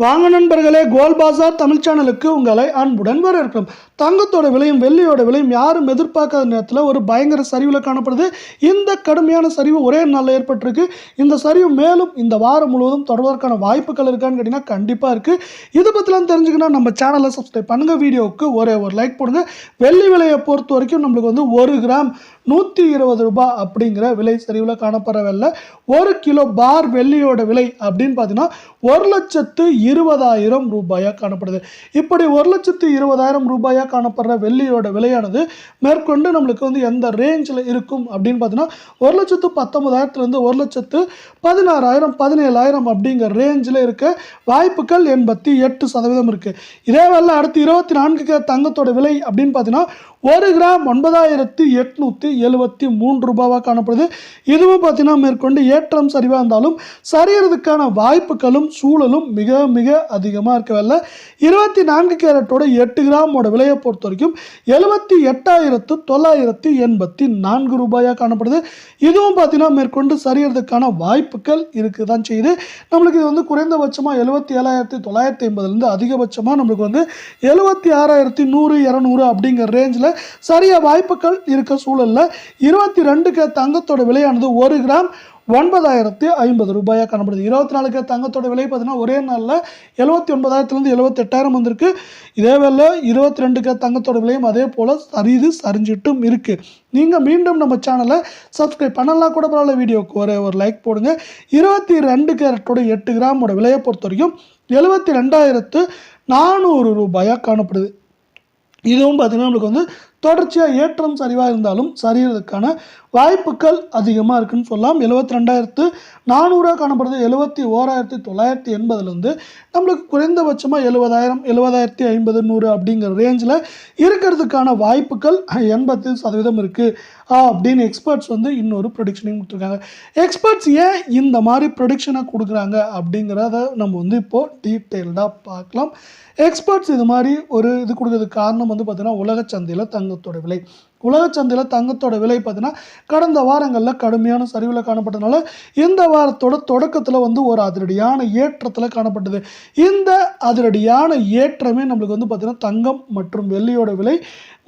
வாங்க நண்பர்களே கோல் பாசார் தமிழ் சேனலுக்கு உங்களை அன்புடன் வரவேற்கிறோம். தங்கத்தோட விலையும் வெள்ளியோட விலையும் யாரும் எதிர்பார்க்காத நேரத்தில் ஒரு பயங்கர சரிவில் காணப்படுது. இந்த கடுமையான சரிவு ஒரே நாளில் ஏற்பட்டிருக்கு. இந்த சரிவு மேலும் இந்த வாரம் முழுவதும் தொடர்வதற்கான வாய்ப்புகள் இருக்கான்னு கேட்டிங்கன்னா கண்டிப்பாக இருக்குது இது பற்றிலாம் தெரிஞ்சுக்கணும் நம்ம சேனலை சப்ஸ்கிரைப் பண்ணுங்கள் வீடியோவுக்கு ஒரே ஒரு லைக் போடுங்க. வெள்ளி விலையை பொறுத்த வரைக்கும் நம்மளுக்கு வந்து ஒரு கிராம் நூற்றி இருபது ரூபாய் அப்படிங்கிற விலை சரிவில் காணப்படவில்லை. ஒரு கிலோ பார் வெள்ளியோட விலை அப்படின்னு பார்த்தீங்கன்னா ஒரு லட்சத்து இருபதாயிரம் ரூபாயாக காணப்படுது. இப்படி ஒரு லட்சத்து இருபதாயிரம் ரூபாயாக காணப்படுற வெள்ளியோட விலையானது மேற்கொண்டு நம்மளுக்கு வந்து எந்த ரேஞ்சில் இருக்கும் அப்படின்னு பார்த்தீங்கன்னா ஒரு லட்சத்து பத்தொன்பதாயிரத்துலேருந்து ஒரு லட்சத்து பதினாறாயிரம் பதினேழாயிரம் அப்படிங்கிற ரேஞ்சில் இருக்க வாய்ப்புகள் எண்பத்தி எட்டு சதவீதம் இருக்குது இதே வேலை அடுத்து இருபத்தி நான்கு தங்கத்தோட விலை அப்படின்னு பார்த்தீங்கன்னா ஒரு கிராம் ஒன்பதாயிரத்தி எட்நூற்றி எழுபத்தி மூன்று ரூபாவாக காணப்படுது. இதுவும் பார்த்தீங்கன்னா மேற்கொண்டு ஏற்றம் சரிவாக இருந்தாலும் சரியறதுக்கான வாய்ப்புகளும் சூழலும் மிக மிக அதிகமாக இருக்கவில்லை. இருபத்தி நான்கு கேரட்டோட எட்டு கிராமோட விலையை பொறுத்த வரைக்கும் எழுபத்தி எட்டாயிரத்து தொள்ளாயிரத்தி எண்பத்தி நான்கு ரூபாயாக காணப்படுது. இதுவும் பார்த்தீங்கன்னா மேற்கொண்டு சரியறதுக்கான வாய்ப்புகள் இருக்குது தான் செய்யுது. நம்மளுக்கு இது வந்து குறைந்தபட்சமாக எழுபத்தி ஏழாயிரத்தி தொள்ளாயிரத்தி ஐம்பதுலேருந்து அதிகபட்சமாக நம்மளுக்கு வந்து எழுபத்தி ஆறாயிரத்தி நூறு இரநூறு அப்படிங்கிற ரேஞ்சில் சரியா வாய்ப்புகள் இருக்க சூழலில் இருபத்தி ரெண்டுக்கு தங்கத்தோட விலையானது ஒரு கிராம் ஒன்பதாயிரத்தி ஐம்பது ரூபாயாக காணப்படுது. இருபத்தி நாலுக்கு தங்கத்தோட விலை பார்த்தீங்கன்னா ஒரே நாளில் எழுபத்தி ஒன்பதாயிரத்துலேருந்து எழுபத்தெட்டாயிரம் வந்திருக்கு. இதே வேலை இருபத்தி ரெண்டுக்கு தங்கத்தோட விலையும் அதே போல் சரிது சரிஞ்சிட்டும் இருக்குது நீங்கள் மீண்டும் நம்ம சேனலை சப்ஸ்கிரைப் பண்ணலாம் கூட பரவாயில்ல வீடியோக்கு ஒரு ஒரு லைக் போடுங்க. இருபத்தி ரெண்டு கேரட்டோட எட்டு கிராமோட விலையை பொறுத்த வரைக்கும் எழுபத்தி ரெண்டாயிரத்து நானூறு ரூபாயாக காணப்படுது. இதுவும் பார்த்திங்கன்னா நம்மளுக்கு வந்து தொடர்ச்சியாக ஏற்றம் சரிவாக இருந்தாலும் சரியறதுக்கான வாய்ப்புகள் அதிகமாக இருக்குன்னு சொல்லலாம். எழுபத்தி ரெண்டாயிரத்து நானூறாக காணப்படுது. எழுபத்தி ஓராயிரத்தி தொள்ளாயிரத்தி எண்பதுலேருந்து நம்மளுக்கு குறைந்தபட்சமாக எழுபதாயிரம் எழுபதாயிரத்தி ஐம்பது நூறு அப்படிங்கிற ரேஞ்சில் இருக்கிறதுக்கான வாய்ப்புகள் எண்பத்தி சதவீதம் இருக்குது அப்படின்னு எக்ஸ்பர்ட்ஸ் வந்து இன்னொரு ப்ரொடிக்ஷனையும் கொடுத்துருக்காங்க. எக்ஸ்பர்ட்ஸ் ஏன் இந்த மாதிரி ப்ரொடிக்ஷனை கொடுக்குறாங்க அப்படிங்கிறத நம்ம வந்து இப்போது டீட்டெயில்டாக பார்க்கலாம். எக்ஸ்பர்ட்ஸ் இது மாதிரி ஒரு இது கொடுக்கறதுக்கு காரணம் வந்து பார்த்திங்கன்னா உலக சந்தையில் தங்கத்தோட விலை. உலக சந்தையில் தங்கத்தோட விலை பார்த்தீங்கன்னா கடந்த வாரங்களில் கடுமையான சரிவில் காணப்பட்டதுனால இந்த வாரத்தோட தொடக்கத்தில் வந்து ஒரு அதிரடியான ஏற்றத்தில் காணப்பட்டது. இந்த அதிரடியான ஏற்றமே நம்மளுக்கு வந்து பார்த்திங்கன்னா தங்கம் மற்றும் வெள்ளியோட விலை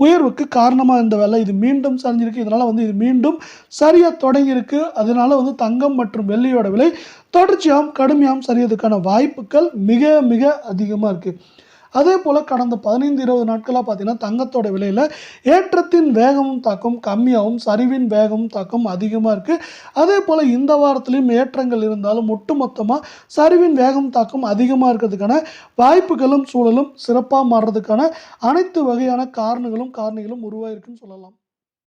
உயர்வுக்கு காரணமாக இருந்த வேலை. இது மீண்டும் சரிஞ்சிருக்கு. இதனால் வந்து இது மீண்டும் சரியாக தொடங்கியிருக்கு. அதனால் வந்து தங்கம் மற்றும் வெள்ளியோட விலை தொடர்ச்சியாகவும் கடுமையாகவும் சரியதுக்கான வாய்ப்புகள் மிக மிக அதிகமாக இருக்குது அதே போல் கடந்த பதினைந்து இருபது நாட்களாக பார்த்தீங்கன்னா தங்கத்தோட விலையில் ஏற்றத்தின் வேகமும் தாக்கம் கம்மியாகவும் சரிவின் வேகமும் தாக்கம் அதிகமாக இருக்குது அதே போல் இந்த வாரத்துலேயும் ஏற்றங்கள் இருந்தாலும் ஒட்டுமொத்தமாக சரிவின் வேகம் தாக்கம் அதிகமாக இருக்கிறதுக்கான வாய்ப்புகளும் சூழலும் சிறப்பாக மாறுறதுக்கான அனைத்து வகையான காரணங்களும் காரணிகளும் உருவாயிருக்குன்னு சொல்லலாம்.